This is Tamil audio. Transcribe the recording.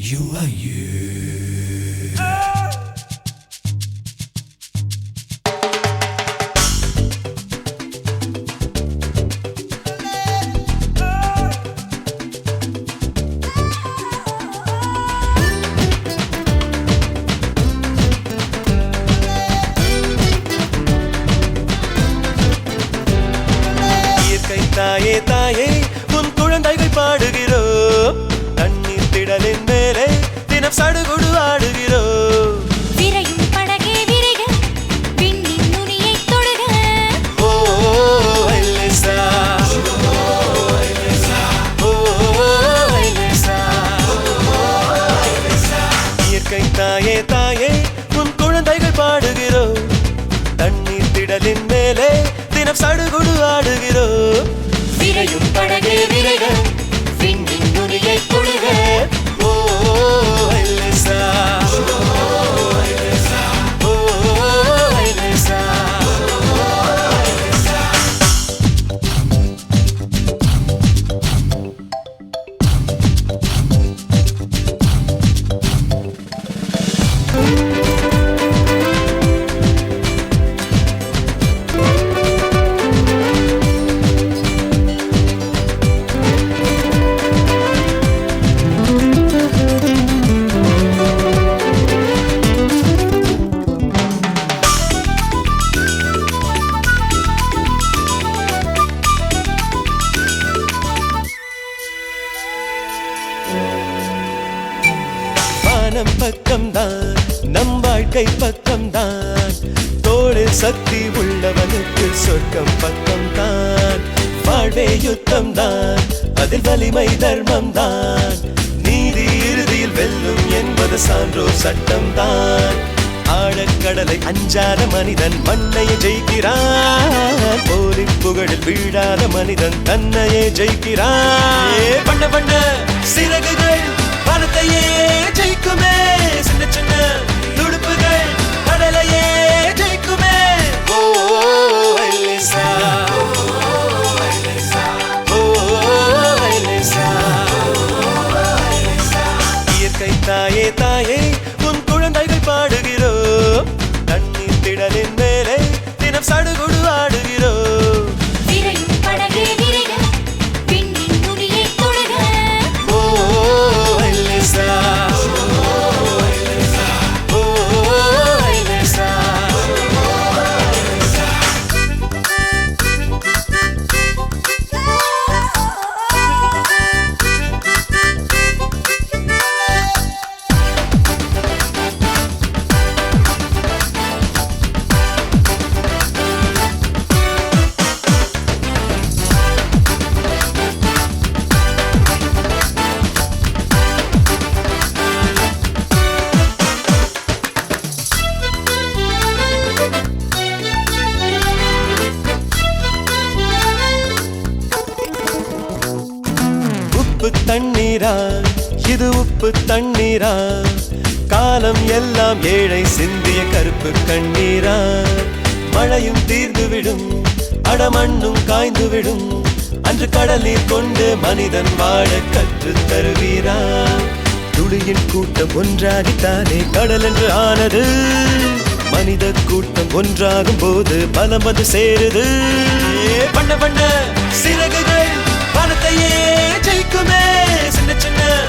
You are you. தாயே தாயே உன் குழந்தைகள் பாடுகிறோம் தண்ணீர் திடலின் தினம் சடுகுடு ஆடுகிறோ? விரையும் படகே விரைக விண்ணின் நுனியைத் தொடுக. ஓ ஐலேசா. இயற்கை தாயே தாயே உன் குழந்தைகள் பாடுகிறோ. தண்ணீர் திடலின் மேலே தினம் சடுகுடு ஆடுகிறோ. விரையும் படகே விரைக வானம் பக்கம்தான் நம் வாழ்க்கை பக்கம்தான். தோழில் சக்தி உள்ளவனுக்கு சொர்க்கம் பக்கம்தான். வாழ்வே யுத்தம் தான் அதில் வலிமை தர்மம் தான் நீதி இறுதியில் வெல்லும் என்பது சான்றோர் சட்டம் தான் ஆழக்கடலை அஞ்சாத மனிதன் மண்ணையே ஜெயிக்கிறான் போலி புகழில் வீழாத மனிதன் தன்னையே ஜெயிக்கிறான் பண்ண பண்ண சிறகுகள் பணத்தையே ஜெயிக்குமே. உப்பு தண்ணீரா? இது உப்பு தண்ணீரா? காலம் எல்லாம் ஏழை சிந்திய கருப்பு கண்ணீரா? மழையும் தீர்ந்துவிடும் அடமண்ணும் காய்ந்துவிடும். அன்று கடலில் கொண்டு மனிதன் வாழ கற்று தருவீரா? துளியின் கூட்டம் ஒன்றாகித்தானே கடல் என்று ஆனது? மனித கூட்டம் ஒன்றாகும் போது பலம் வந்து சேருது. பண்ண பண்ண சிறகுகள்! பணத்தையே ஜெயிக்குமே. சின்ன சின்ன